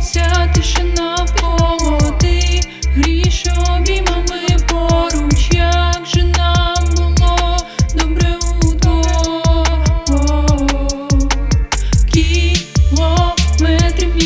ця тишина гріш обіймами поруч, як нам було добре удвох. Кілометрів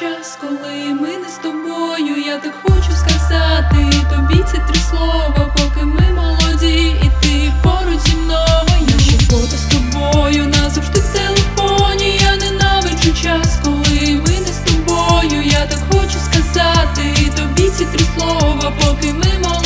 час, коли ми не з тобою. Я так хочу сказати тобі ці три слова, поки ми молоді, і ти поруч зі мною. Ще фото з тобою назавжди в телефоні. Я ненавиджу час, коли ми не з тобою. Я так хочу сказати тобі ці три слова, поки ми молоді,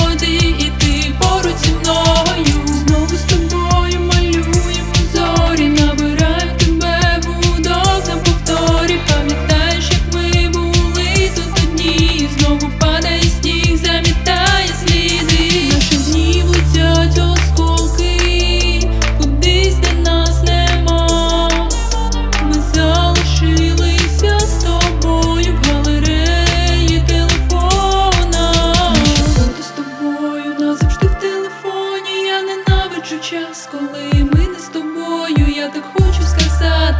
ненавиджу час, коли ми не з тобою. Я так хочу сказати